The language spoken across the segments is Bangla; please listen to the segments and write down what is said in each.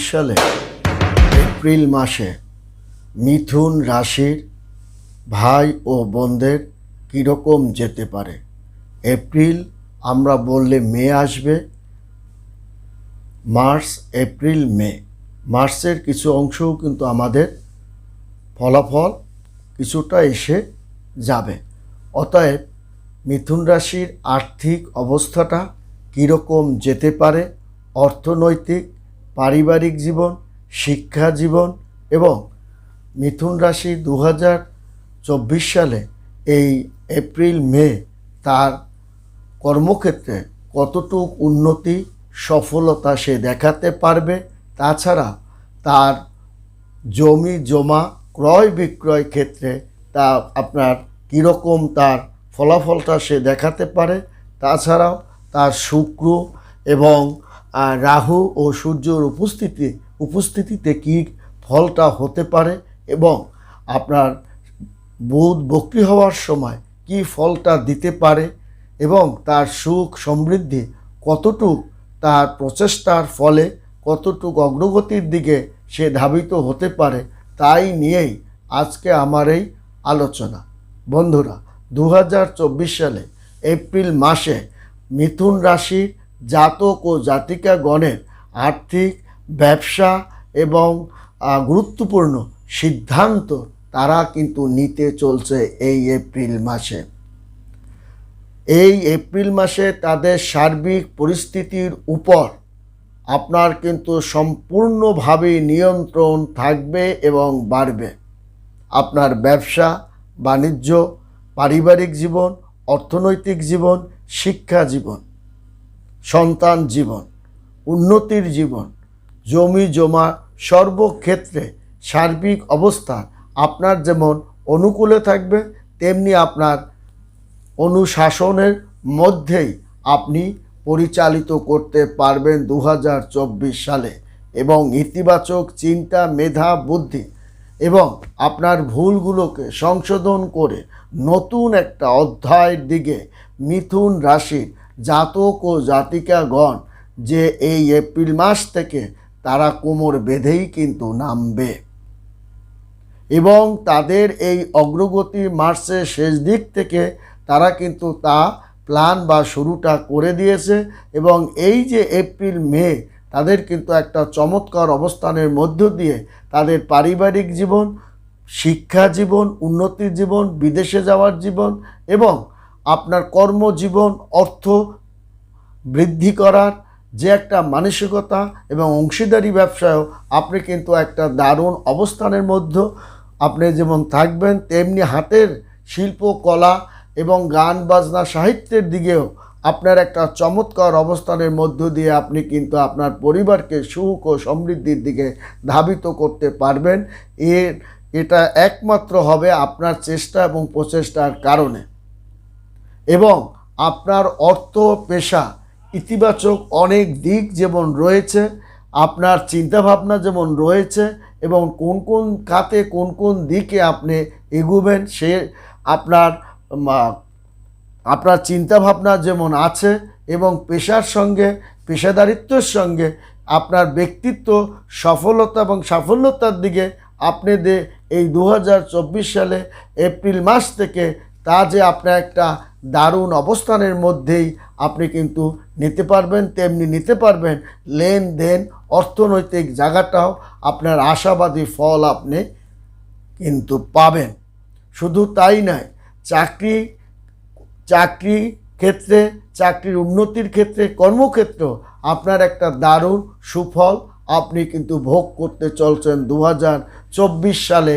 সালে, এপ্রিল মাসে, মিথুন রাশির ভাই ও বোনদের কীরকম যেতে পারে? এপ্রিল, আমরা বললে মে আসবে, মার্চ, এপ্রিল, মে। মার্চের কিছু অংশও কিন্তু আমাদের ফলাফল কিছুটা এসে যাবে। অতএব, মিথুন রাশির আর্থিক অবস্থাটা কীরকম যেতে পারে? অর্থনৈতিক পারিবারিক জীবন, শিক্ষা জীবন এবং মিথুন রাশি দু চব্বিশ সালে এই এপ্রিল, মে তার কর্মক্ষেত্রে কতটুক উন্নতি, সফলতা সে দেখাতে পারবে, তাছাড়া তার জমি জমা, ক্রয় বিক্রয় ক্ষেত্রে তা আপনার কীরকম তার ফলাফলটা সে দেখাতে পারে, তাছাড়াও তার শুক্র এবং রাহু ও সূর্যর উপস্থিতি, উপস্থিতিতে কী ফলটা হতে পারে এবং আপনার বুধ বক্রি হওয়ার সময় কি ফলটা দিতে পারে এবং তার সুখ সমৃদ্ধি কতটুক, তার প্রচেষ্টার ফলে কতটুক অগ্রগতির দিকে সে ধাবিত হতে পারে, তাই নিয়েই আজকে আমার এই আলোচনা। বন্ধুরা দু হাজার চব্বিশ সালে এপ্রিল মাসে মিথুন রাশির জাতক ও জাতিকাগণের আর্থিক, ব্যবসা এবং গুরুত্বপূর্ণ সিদ্ধান্ত তারা কিন্তু নিতে চলছে এই এপ্রিল মাসে। এই এপ্রিল মাসে তাদের সার্বিক পরিস্থিতির উপর আপনার কিন্তু সম্পূর্ণভাবে নিয়ন্ত্রণ থাকবে এবং বাড়বে। আপনার ব্যবসা, বাণিজ্য, পারিবারিক জীবন, অর্থনৈতিক জীবন, শিক্ষা জীবন। সন্তান জীবন, উন্নতির জীবন, জমি জমা সর্বক্ষেত্রে সার্বিক অবস্থা আপনার যেমন অনুকূলে থাকবে, তেমনি আপনার অনুশাসনের মধ্যেই আপনি পরিচালিত করতে পারবেন দু হাজার চব্বিশ সালে এবং ইতিবাচক চিন্তা, মেধা, বুদ্ধি এবং আপনার ভুলগুলোকে সংশোধন করে নতুন একটা অধ্যায়ের দিকে মিথুন রাশির জাতক ও জাতিকাগণ যে এই এপ্রিল মাস থেকে তারা কোমর বেঁধেই কিন্তু নামবে। এবং তাদের এই অগ্রগতি মার্চের শেষ দিক থেকে তারা কিন্তু তা প্ল্যান বা শুরুটা করে দিয়েছে এবং এই যে এপ্রিল, মে তাদের কিন্তু একটা চমৎকার অবস্থানের মধ্য দিয়ে তাদের পারিবারিক জীবন, শিক্ষা জীবন, উন্নতির জীবন, বিদেশে যাওয়ার জীবন এবং আপনার কর্মজীবন, অর্থ বৃদ্ধি করার যে একটা মানসিকতা এবং অংশীদারি ব্যবসায়ও আপনি কিন্তু একটা দারুণ অবস্থানের মধ্যে। আপনি যেমন থাকবেন, তেমনি হাতের শিল্প, কলা এবং গান, বাজনা, সাহিত্যের দিকেও আপনার একটা চমৎকার অবস্থানের মধ্য দিয়ে আপনি কিন্তু আপনার পরিবারকে সুখ ও সমৃদ্ধির দিকে ধাবিত করতে পারবেন। এর, এটা একমাত্র হবে আপনার চেষ্টা এবং প্রচেষ্টার কারণে। এবং আপনার অর্থ, পেশা ইতিবাচক অনেক দিক যেমন রয়েছে, আপনার চিন্তাভাবনা যেমন রয়েছে এবং কোন কোন খাতে, কোন কোন দিকে আপনি এগুবেন সে আপনার আপনার চিন্তাভাবনা যেমন আছে এবং পেশার সঙ্গে, পেশাদারিত্বের সঙ্গে আপনার ব্যক্তিত্ব, সফলতা এবং সাফল্যতার দিকে আপনি যে এই দু হাজার চব্বিশ সালে এপ্রিল মাস থেকে তা যে আপনার একটা দারুণ অবস্থানের মধ্যেই আপনি কিন্তু নিতে পারবেন, তেমনি নিতে পারবেন। লেনদেন, অর্থনৈতিক জায়গাটাও আপনার আশাবাদী ফল আপনি কিন্তু পাবেন। শুধু তাই নয়, চাকরি চাকরি ক্ষেত্রে, চাকরির উন্নতির ক্ষেত্রে কর্মক্ষেত্র আপনার একটা দারুণ সুফল আপনি কিন্তু ভোগ করতে চলছেন দু হাজার চব্বিশ সালে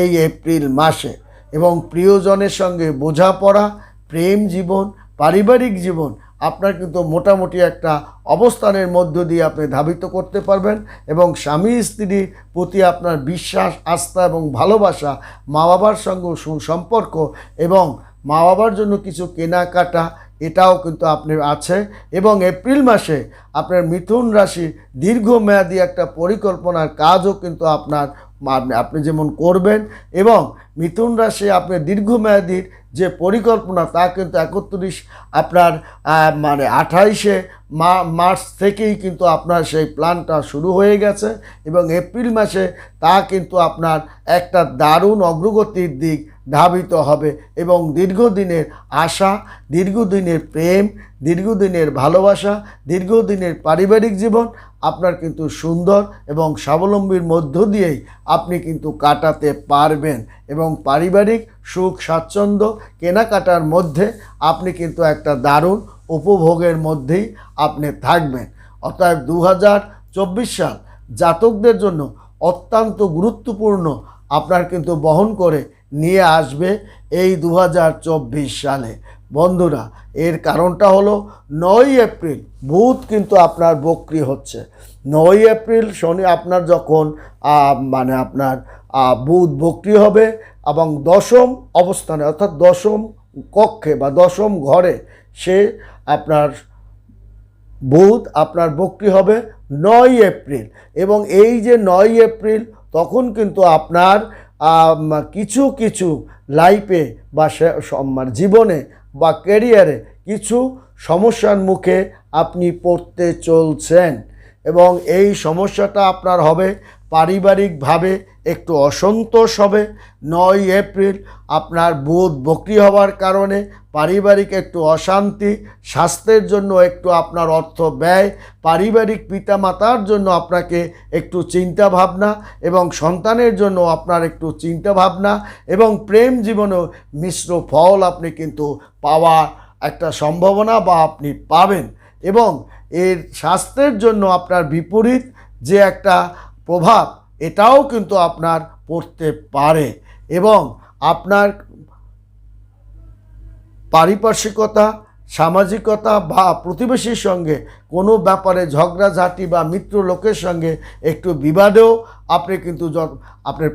এই এপ্রিল মাসে। এবং প্রিয়জনের সঙ্গে বোঝাপড়া, প্রেম জীবন, পারিবারিক জীবন আপনার কিন্তু মোটামুটি একটা অবস্থানের মধ্য দিয়ে আপনি ধাবিত করতে পারবেন এবং স্বামী স্ত্রীর প্রতি আপনার বিশ্বাস, আস্থা এবং ভালোবাসা মা বাবার সঙ্গে সুসম্পর্ক এবং মা বাবার জন্য কিছু কেনাকাটা, এটাও কিন্তু আপনার আছে এবং এপ্রিল মাসে আপনার মিথুন রাশির দীর্ঘমেয়াদী একটা পরিকল্পনার কাজও কিন্তু আপনার আপনি- আপনি যেমন করবেন এবং মিথুন রাশি আপনার দীর্ঘমেয়াদীর যে পরিকল্পনা তা কিন্তু একত্রিশ আপনার মানে আঠাইশে মার্চ থেকেই কিন্তু আপনার সেই প্ল্যানটা শুরু হয়ে গেছে এবং এপ্রিল মাসে তা কিন্তু আপনার একটা দারুণ অগ্রগতির দিক ধাবিত হবে এবং দীর্ঘদিনের আশা, দীর্ঘদিনের প্রেম, দীর্ঘদিনের ভালোবাসা, দীর্ঘদিনের পারিবারিক জীবন আপনার কিন্তু সুন্দর এবং স্বাবলম্বীর মধ্য দিয়েই আপনি কিন্তু কাটাতে পারবেন এবং পারিবারিক সুখ স্বাচ্ছন্দ্য কেনাকাটার মধ্যে আপনি কিন্তু একটা দারুণ উপভোগের মধ্যেই আপনি থাকবেন। অতএব দু সাল জাতকদের জন্য অত্যন্ত গুরুত্বপূর্ণ আপনার কিন্তু বহন করে নিয়ে আসবে এই দু হাজার চব্বিশ সালে। বন্ধুরা, এর কারণটা হলো নয় এপ্রিল বুধ কিন্তু আপনার বক্রি হচ্ছে। নয় এপ্রিল শনি আপনার যখন মানে আপনার বুধ বক্রি হবে এবং দশম অবস্থানে, অর্থাৎ দশম কক্ষে বা দশম ঘরে সে আপনার বুধ আপনার বক্রি হবে নয় এপ্রিল। এবং এই যে নয় এপ্রিল, তখন কিন্তু আপনার কিছু কিছু লাইফে বা সে- মানে জীবনে বা ক্যারিয়ারে কিছু সমস্যার মুখে আপনি পড়তে চলছেন এবং এই সমস্যাটা আপনার হবে পারিবারিকভাবে একটু অসন্তোষ হবে। নয় এপ্রিল আপনার বুধ বক্রি হওয়ার কারণে পারিবারিক একটু অশান্তি, স্বাস্থ্যের জন্য একটু আপনার অর্থ ব্যয়, পারিবারিক পিতামাতার জন্য আপনাকে একটু চিন্তা ভাবনা এবং সন্তানের জন্য আপনার একটু চিন্তা ভাবনা এবং প্রেম জীবনেও মিশ্র ফল আপনি কিন্তু পাওয়ার একটা সম্ভাবনা বা আপনি পাবেন এবং এর স্বাস্থ্যের জন্য আপনার বিপরীত যে একটা প্রভাব, এটাও কিন্তু আপনার পড়তে পারে এবং আপনার পারিপার্শ্বিকতা, সামাজিকতা বা প্রতিবেশীর সঙ্গে কোনো ব্যাপারে ঝগড়াঝাটি বা মিত্র লোকের সঙ্গে একটু বিবাদেও আপনি কিন্তু আপনি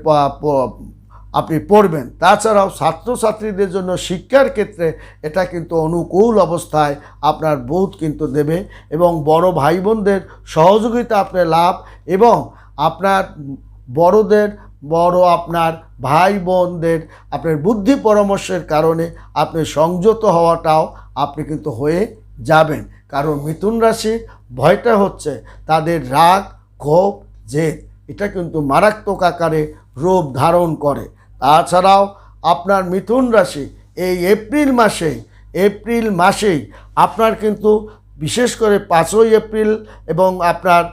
আপনি পড়বেন। তাছাড়াও ছাত্রছাত্রীদের জন্য শিক্ষার ক্ষেত্রে এটা কিন্তু অনুকূল অবস্থায় আপনার বোধ কিন্তু দেবে এবং বড় ভাই বোনদের সহযোগিতা আপনার লাভ এবং আপনার বড়দের, বড় আপনার ভাই বোনদের আপনার বুদ্ধি পরামর্শের কারণে আপনি সংযত হওয়াটাও আপনি কিন্তু হয়ে যাবেন। কারণ মিথুন রাশির ভয়টা হচ্ছে তাদের রাগ, ক্ষোভ, জেদ। এটা কিন্তু মারাত্মক আকারে রূপ ধারণ করে। তাছাড়াও আপনার মিথুন রাশি এই এপ্রিল মাসে, এপ্রিল মাসেই আপনার কিন্তু বিশেষ করে পাঁচই এপ্রিল এবং আপনার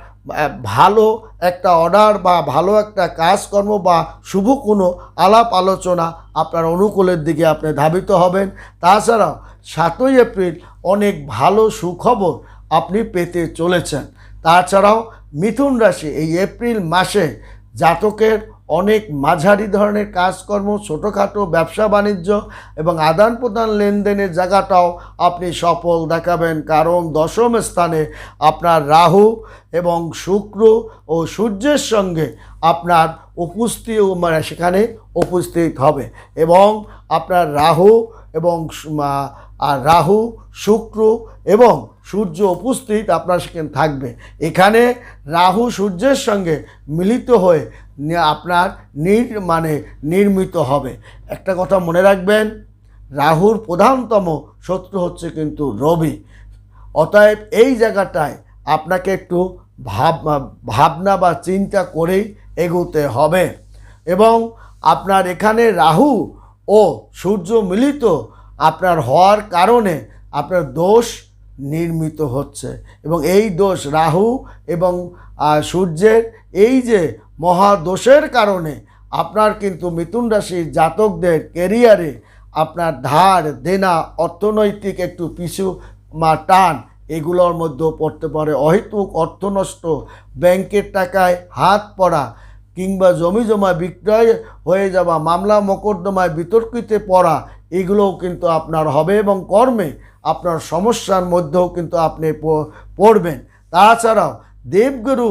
ভালো একটা অর্ডার বা ভালো একটা কাজকর্ম বা শুভ কোনো আলাপ আলোচনা আপনার অনুকূলের দিকে আপনি ধাবিত হবেন। তাছাড়াও সাতই এপ্রিল অনেক ভালো সুখবর আপনি পেতে চলেছেন। তাছাড়াও মিথুন রাশি এই এপ্রিল মাসে জাতকের অনেক মাঝারি ধরনের কাজকর্ম, ছোটোখাটো ব্যবসা বাণিজ্য এবং আদান প্রদান লেনদেনের জায়গাটাও আপনি সফল দেখাবেন। কারণ দশম স্থানে আপনার রাহু এবং শুক্র ও সূর্যের সঙ্গে আপনার উপস্থিত মানে সেখানে উপস্থিত হবে এবং আপনার রাহু এবং আর রাহু, শুক্র এবং সূর্য উপস্থিত আপনার সেখানে থাকবে। এখানে রাহু সূর্যের সঙ্গে মিলিত হয়ে আপনার নির মানে নির্মিত হবে। একটা কথা মনে রাখবেন, রাহুর প্রধানতম শত্রু হচ্ছে কিন্তু রবি। অতএব এই জায়গাটায় আপনাকে একটু ভাব, ভাবনা বা চিন্তা করেই এগোতে হবে। এবং আপনার এখানে রাহু ও সূর্য মিলিত আপনার হওয়ার কারণে আপনার দোষ নির্মিত হচ্ছে এবং এই দোষ রাহু এবং সূর্যের এই যে মহাদোষের কারণে আপনার কিন্তু মিথুন রাশির জাতকদের কেরিয়ারে আপনার ধার, দেনা, অর্থনৈতিক একটু পিছু মা টান এগুলোর মধ্যেও পড়তে পারে। অহেতুক অর্থ নষ্ট ব্যাংকের টাকায় হাত পড়া কিংবা জমি জমা বিক্রয় হয়ে যাওয়া, মামলা মোকদ্দমায় বিতর্কিতে পড়া, এগুলোও কিন্তু আপনার হবে এবং কর্মে আপনার সমস্যার মধ্যেও কিন্তু আপনি পড়বেন। তাছাড়াও দেবগুরু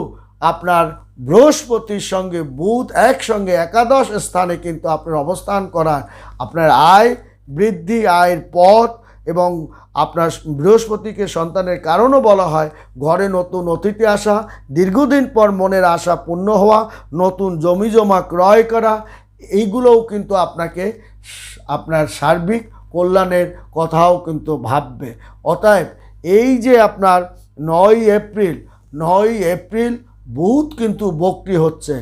আপনার বৃহস্পতির সঙ্গে, বুধ একসঙ্গে, একাদশ স্থানে কিন্তু আপনার অবস্থান করার, আপনার আয় বৃদ্ধি, আয়ের পথ এবং আপনার বৃহস্পতিকে সন্তানের কারণও বলা হয়, ঘরে নতুন অতিথি আসা, দীর্ঘদিন পর মনের আশা পূর্ণ হওয়া, নতুন জমি জমা ক্রয় করা, এইগুলোও কিন্তু আপনাকে আপনার সার্বিক কল্যাণের কথাও কিন্তু ভাববে। অতএব এই যে আপনার নয় এপ্রিল নয় এপ্রিল বহুত কিন্তু বক্রি হচ্ছে,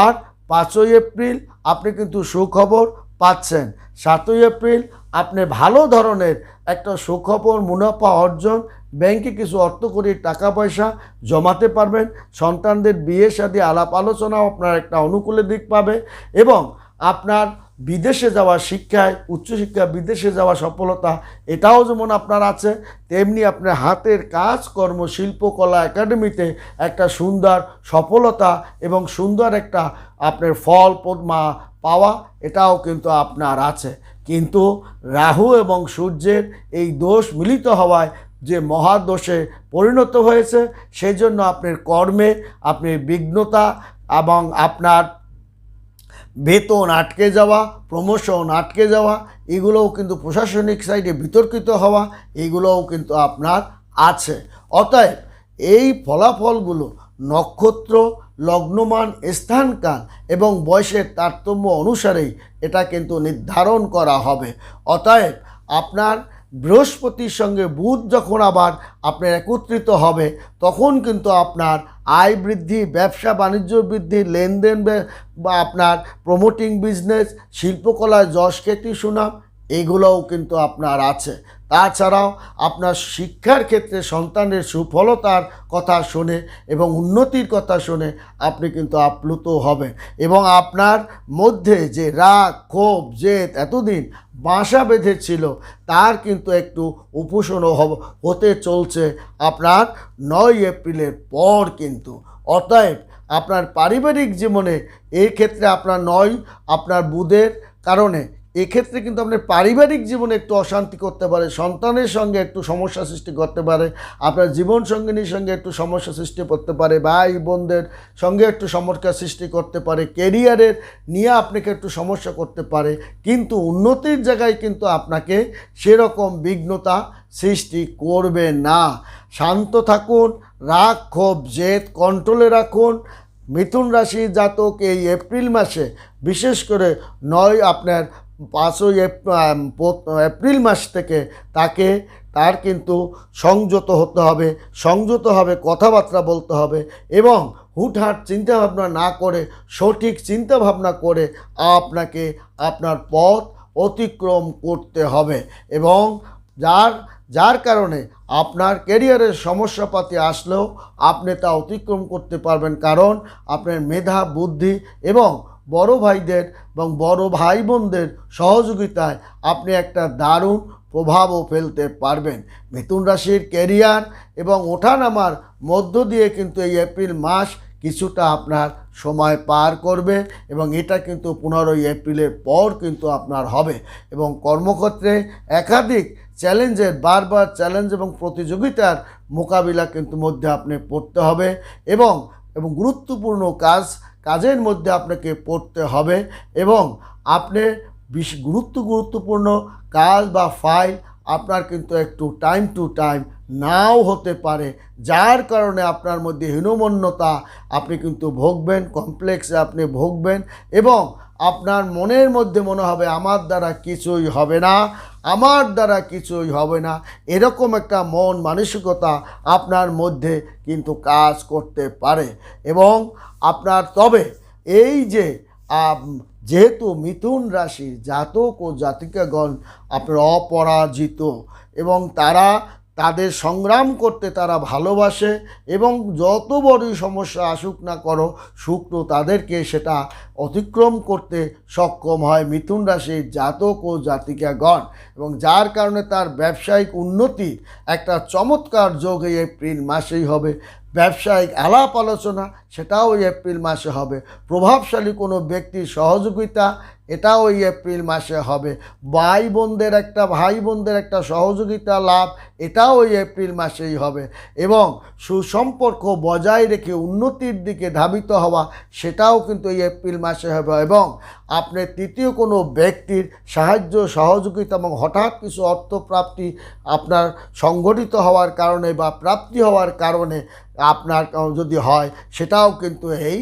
আর পাঁচই এপ্রিল আপনি কিন্তু সুখবর পাচ্ছেন। সাতই এপ্রিল আপনি ভালো ধরনের একটা সুখবর, মুনাফা অর্জন ব্যাংকে কিছু অর্থকরী টাকা পয়সা জমাতে পারবেন। সন্তানদের বিয়ে শাদী আলাপ আলোচনাও আপনার একটা অনুকূলে দিক পাবে এবং আপনার বিদেশে যাওয়া শিক্ষায় উচ্চশিক্ষা বিদেশে যাওয়া সফলতা এটাও যেমন আপনার আছে, তেমনি আপনার হাতের কাজ, কর্ম শিল্পকলা একাডেমিতে একটা সুন্দর সফলতা এবং সুন্দর একটা আপনার ফল, পদ্মা পাওয়া এটাও কিন্তু আপনার আছে। কিন্তু রাহু এবং সূর্যের এই দোষ মিলিত হওয়ায় যে মহাদোষে পরিণত হয়েছে, সেই জন্য আপনার কর্মে আপনি বিঘ্নতা এবং আপনার বেতন আটকে যাওয়া প্রমোশন আটকে যাওয়া, এগুলোও কিন্তু প্রশাসনিক সাইডে বিতর্কিত হওয়া, এগুলোও কিন্তু আপনার আছে। অতএব এই ফলাফলগুলো নক্ষত্র লগ্নমান স্থানকাল এবং বয়সের তারতম্য অনুসারেই এটা কিন্তু নির্ধারণ করা হবে। অতএব আপনার বৃহস্পতির সঙ্গে বুধ যখন আবার আপনার একত্রিত হবে, তখন কিন্তু আপনার আয় বৃদ্ধি, ব্যবসা, বাণিজ্য বৃদ্ধি, লেনদেন বা আপনার প্রমোটিং বিজনেস শিল্পকলায় যশ, খ্যাতি, সুনাম এগুলোও কিন্তু আপনার আছে। তাছাড়াও আপনার শিক্ষার ক্ষেত্রে সন্তানের সুফলতার কথা শুনে এবং উন্নতির কথা শুনে আপনি কিন্তু আপ্লুত হবেন এবং আপনার মধ্যে যে রাগ, ক্ষোভ, জেদ এতদিন বাসা বেঁধেছিল, তার কিন্তু একটু হব- হতে চলছে আপনার নয় এপ্রিলের পর কিন্তু। অতএব আপনার পারিবারিক জীবনে এই ক্ষেত্রে আপনার নয়, আপনার বুধের কারণে এক্ষেত্রে কিন্তু আপনার পারিবারিক জীবনে একটু অশান্তি করতে পারে, সন্তানের সঙ্গে একটু সমস্যা সৃষ্টি করতে পারে, আপনার জীবন সঙ্গিনীর সঙ্গে একটু সমস্যা সৃষ্টি করতে পারে, ভাই বোনদের সঙ্গে একটু সমস্যা সৃষ্টি করতে পারে কেরিয়ারের নিয়ে আপনাকে একটু সমস্যা করতে পারে, কিন্তু উন্নতির জায়গায় কিন্তু আপনাকে সেরকম বিঘ্নতা সৃষ্টি করবে না। শান্ত থাকুন, রাগ, ক্ষোভ, জেদ কন্ট্রোলে রাখুন। মিথুন রাশি জাতক এই এপ্রিল মাসে বিশেষ করে নয় আপনার পাঁচই এপ- এপ্রিল মাস থেকে তাকে তার কিন্তু সংযত হতে হবে, সংযত হবে, কথাবার্তা বলতে হবে এবং হুটহাট চিন্তাভাবনা না করে, সঠিক চিন্তাভাবনা করে আপনাকে আপনার পথ অতিক্রম করতে হবে এবং যার যার কারণে আপনার কেরিয়ারের সমস্যাপাতি আসলেও আপনি তা অতিক্রম করতে পারবেন কারণ আপনার মেধা, বুদ্ধি এবং বড় ভাইদের এবং বড় ভাই বোনদের সহযোগিতায় আপনি একটা দারুণ প্রভাবও ফেলতে পারবেন। মিথুন রাশির ক্যারিয়ার এবং ওঠানামার মধ্য দিয়ে কিন্তু এই এপ্রিল মাস কিছুটা আপনার সময় পার করবে এবং এটা কিন্তু পনেরোই এপ্রিলের পর কিন্তু আপনার হবে এবং কর্মক্ষেত্রে একাধিক চ্যালেঞ্জের, বারবার চ্যালেঞ্জ এবং প্রতিযোগিতার মোকাবিলা কিন্তু মধ্যে আপনি পড়তে হবে এবং এবং গুরুত্বপূর্ণ কাজ, কাজের মধ্যে আপনাকে পড়তে হবে এবং আপনি বিশ, গুরুত্ব, গুরুত্বপূর্ণ কাজ বা ফাইল আপনার কিন্তু একটু টাইম টু টাইম নাও হতে পারে, যার কারণে আপনার মধ্যে হীনমন্যতা, আপনি কিন্তু ভোগবেন, কমপ্লেক্সে আপনি ভোগবেন এবং আপনার মনের মধ্যে মনে হবে, আমার দ্বারা কিছুই হবে না, আমার দ্বারা কিছুই হবে না। এরকম একটা মন মানসিকতা আপনার মধ্যে কিন্তু কাজ করতে পারে। এবং আপনার তবে এই যে যেহেতু মিথুন রাশির জাতক ও জাতিকাগণ আপনার অপরাজিত এবং তারা তাদের সংগ্রাম করতে তারা ভালোবাসে এবং যত বড়ই সমস্যা আসুক না করো শুক্র তাদেরকে সেটা অতিক্রম করতে সক্ষম হয় মিথুন রাশির জাতক ও জাতিকাগণ এবং যার কারণে তার ব্যবসায়িক উন্নতি একটা চমৎকার যোগ এই এপ্রিল মাসেই হবে। ব্যবসায়িক আলাপ আলোচনা, সেটাও ওই এপ্রিল মাসে হবে। প্রভাবশালী কোনো ব্যক্তির সহযোগিতা, এটাও ওই এপ্রিল মাসে হবে। ভাই বোনদের একটা, ভাই বোনদের একটা সহযোগিতা লাভ, এটাও ওই এপ্রিল মাসেই হবে। এবং সুসম্পর্ক বজায় রেখে উন্নতির দিকে ধাবিত হওয়া, সেটাও কিন্তু এই এপ্রিল মাসে হবে। এবং আপনি তৃতীয় কোনো ব্যক্তির সাহায্য, সহযোগিতা এবং হঠাৎ কিছু অর্থপ্রাপ্তি আপনার সংগঠিত হওয়ার কারণে বা প্রাপ্তি হওয়ার কারণে আপনার যদি হয় সেটাও কিন্তু এই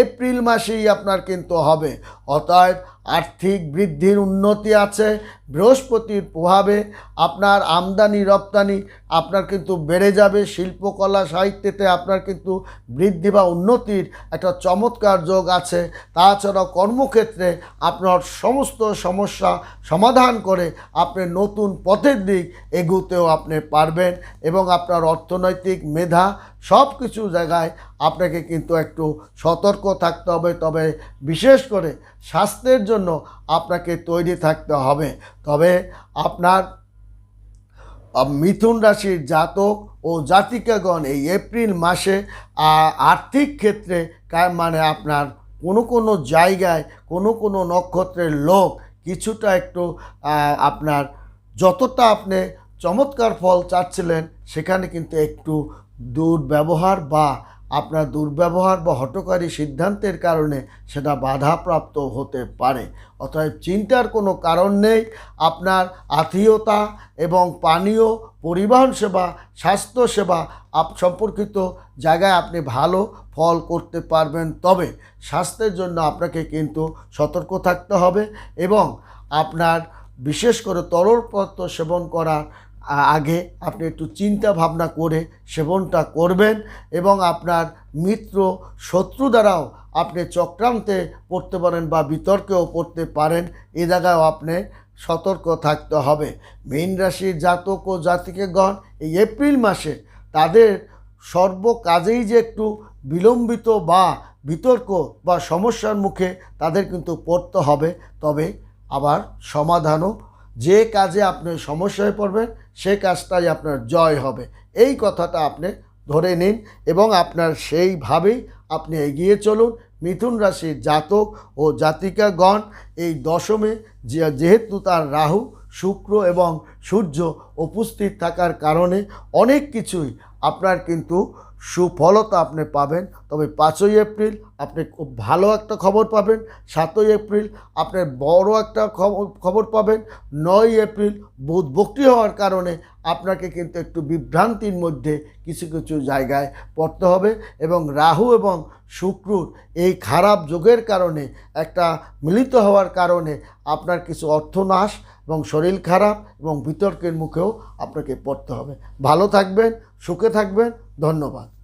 এপ্রিল মাসেই আপনার কিন্তু হবে। অতএব আর্থিক বৃদ্ধির উন্নতি আছে, বৃহস্পতির প্রভাবে আপনার আমদানি, রপ্তানি আপনার কিন্তু বেড়ে যাবে, শিল্পকলা সাহিত্যেতে আপনার কিন্তু বৃদ্ধি বা উন্নতির একটা চমৎকার যোগ আছে। তাছাড়া কর্মক্ষেত্রে আপনার সমস্ত সমস্যা সমাধান করে আপনি নতুন পথের দিক এগুতেও আপনি পারবেন এবং আপনার অর্থনৈতিক মেধা সব কিছু জায়গায় আপনাকে কিন্তু একটু সতর্ক থাকতে হবে, তবে বিশেষ করে স্বাস্থ্যের জন্য আপনাকে তৈরি থাকতে হবে। তবে আপনার মিথুন রাশির জাতক ও জাতিকাগণ এই এপ্রিল মাসে আর্থিক ক্ষেত্রে মানে আপনার কোনো কোনো জায়গায়, কোনো কোনো নক্ষত্রের লোক কিছুটা একটু আপনার যতটা আপনি চমৎকার ফল চাচ্ছিলেন, সেখানে কিন্তু একটু দুর্ব্যবহার বা আপনার দুর্ব্যবহার বা হটকারী সিদ্ধান্তের কারণে সেটা বাধাপ্রাপ্ত হতে পারে। অতএব চিন্তার কোনো কারণ নেই। আপনার আত্মীয়তা এবং পানীয়, পরিবহন সেবা, স্বাস্থ্য সেবা আপ সম্পর্কিত জায়গায় আপনি ভালো ফল করতে পারবেন। তবে স্বাস্থ্যের জন্য আপনাকে কিন্তু সতর্ক থাকতে হবে এবং আপনার বিশেষ করে তরল পদার্থ সেবন করার আগে আপনি একটু চিন্তা ভাবনা করে সেবনটা করবেন এবং আপনার মিত্র শত্রু দ্বারাও আপনি চক্রান্তে পড়তে পারেন বা বিতর্কেও পড়তে পারেন, এ জায়গায়ও আপনি সতর্ক থাকতে হবে। মীন রাশির জাতক ও জাতিকেগণ, এই এপ্রিল মাসে তাদের সর্ব কাজেই যে একটু বিলম্বিত বা বিতর্ক বা সমস্যার মুখে তাদের কিন্তু পড়তে হবে। তবে আবার সমাধানও, যে কাজে আপনি সমস্যায় পড়বেন সে কাজটাই আপনার জয় হবে। এই কথাটা আপনি ধরে নিন এবং আপনার সেইভাবেই আপনি এগিয়ে চলুন। মিথুন রাশির জাতক ও জাতিকাগণ, এই দশমে যেহেতু তার রাহু, শুক্র এবং সূর্য উপস্থিত থাকার কারণে অনেক কিছুই আপনার কিন্তু সুফলতা আপনি পাবেন। তবে পাঁচই এপ্রিল আপনি খুব ভালো একটা খবর পাবেন। সাতই এপ্রিল আপনার বড় একটা খবর পাবেন। নয় এপ্রিল বুধ বক্রি হওয়ার কারণে আপনাকে কিন্তু একটু বিভ্রান্তির মধ্যে কিছু কিছু জায়গায় পড়তে হবে এবং রাহু এবং শুক্রুর এই খারাপ যোগের কারণে একটা মিলিত হওয়ার কারণে আপনার কিছু অর্থনাশ এবং শরীর খারাপ এবং বিতর্কের মুখেও আপনাকে পড়তে হবে। ভালো থাকবেন, সুখে থাকবেন। ধন্যবাদ।